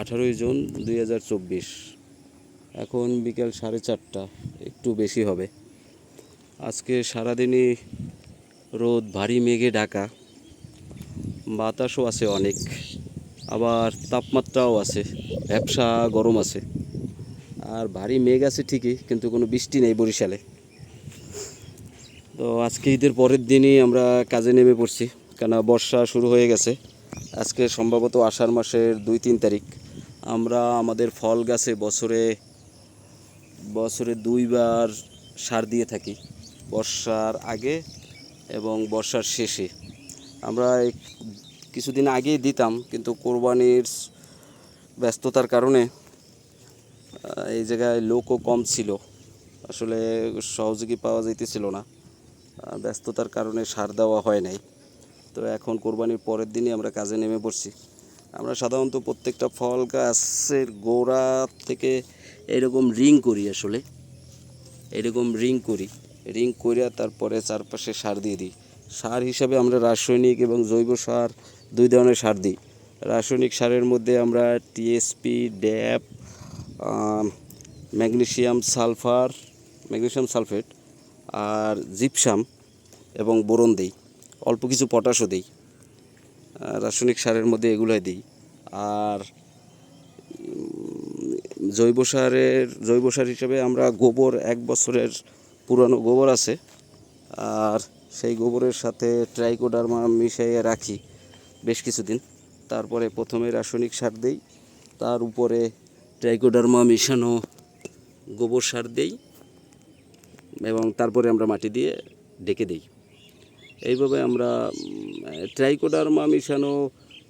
আঠারোই জুন দুই হাজার চব্বিশ। এখন বিকেল সাড়ে চারটা, একটু বেশি হবে। আজকে সারাদিনই রোদ, ভারী মেঘে ঢাকা। বাতাসও আছে অনেক, আবার তাপমাত্রাও আছে, ব্যবসা গরম আছে। আর ভারী মেঘ আছে ঠিকই, কিন্তু কোনো বৃষ্টি নেই বরিশালে। তো আজকে ঈদের পরের দিনই আমরা কাজে নেমে পড়ছি কেন বর্ষা শুরু হয়ে গেছে। আজকে সম্ভবত আষাঢ় মাসের দুই তিন তারিখ। আমরা আমাদের ফল গাছে বছরে বছরে দুইবার সার দিয়ে থাকি, বর্ষার আগে এবং বর্ষার শেষে। আমরা কিছুদিন আগেই দিতাম, কিন্তু কোরবানির ব্যস্ততার কারণে এই জায়গায় লোকও কম ছিল। আসলে সহযোগী পাওয়া যাইতেছিল না। ব্যস্ততার কারণে সার দেওয়া হয় নাই। তো এখন কোরবানির পরের দিনই আমরা কাজে নেমে পড়ছি। আমরা সাধারণত প্রত্যেকটা ফল গাছের গোড়া থেকে এরকম রিং করি আসলে। এরকম রিং করি। রিং করিয়া তারপরে চারপাশে সার দিয়ে দিই। সার হিসাবে আমরা রাসায়নিক এবং জৈব সার দুই ধরনের সার দিই। রাসায়নিক সারের মধ্যে আমরা TSP DAP magnesium sulphur magnesium sulphate আর জিপসাম এবং বোরন দিই। অল্প কিছু পটাশও দিই। রাসায়নিক সারের মধ্যে এগুলোই দিই। আর জৈব সারের, জৈব সার হিসেবে আমরা গোবর এক বছরের পুরানো গোবর আছে। আর সেই গোবরের সাথে ট্রাইকোডার্মা মিশিয়ে রাখি বেশ কিছুদিন। তারপরে প্রথমে রাসায়নিক সার দেই, তার উপরে ট্রাইকোডার্মা মিশানো গোবর সার দেই এবং তারপরে আমরা মাটি দিয়ে ডেকে দিই। এইভাবে আমরা ট্রাইকোডার্মা মিশানো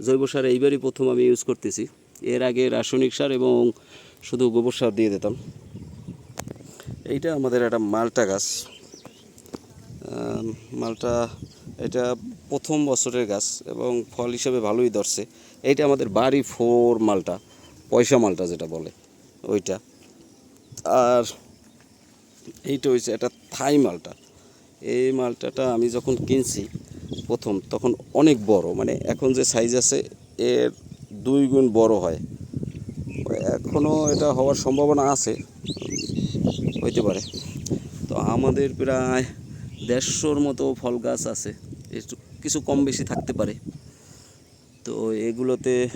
জৈব সার এইবারই প্রথম আমি ইউজ করতেছি। এর আগে রাসায়নিক সার এবং শুধু গোবর সার দিয়ে দিতাম। এইটা আমাদের একটা মালটা গাছ। মালটা এটা প্রথম বছরের গাছ এবং ফল হিসেবে ভালোই ধরছে। এইটা আমাদের বাড়ি ফোর মালটা, পয়সা মালটা যেটা বলে ওইটা। আর এইটা হচ্ছে একটা থাই মালটা। এই মালটাটা আমি যখন কিনছি প্রথম, তখন অনেক বড় মানে এখন যে সাইজ আছে, এর দুই গুণ বড় হয়। এখনও এটা হওয়ার সম্ভাবনা আছে। হইতে পারে। তো আমাদের প্রায় দেড়শোর মতো ফল গাছ আছে। কিছু কম বেশি থাকতে পারে। তো এগুলোতে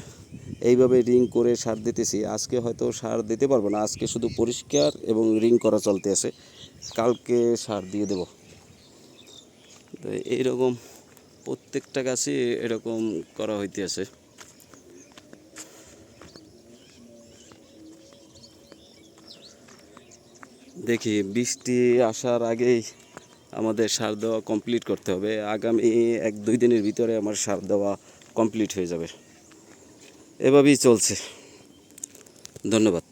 এইভাবে রিং করে সার দিতেছি। আজকে হয়তো সার দিতে পারব না। আজকে শুধু পরিষ্কার এবং রিং করা চলতে আছে। কালকে সার দিয়ে দেব। তো এইরকম প্রত্যেকটা গাছে এরকম করা হইতে আছে দেখি, বৃষ্টি আসার আগেই আমাদের সার দেওয়া কমপ্লিট করতে হবে। আগামী এক দুই দিনের ভিতরে আমার সার দেওয়া কমপ্লিট হয়ে যাবে। এভাবেই চলছে। ধন্যবাদ।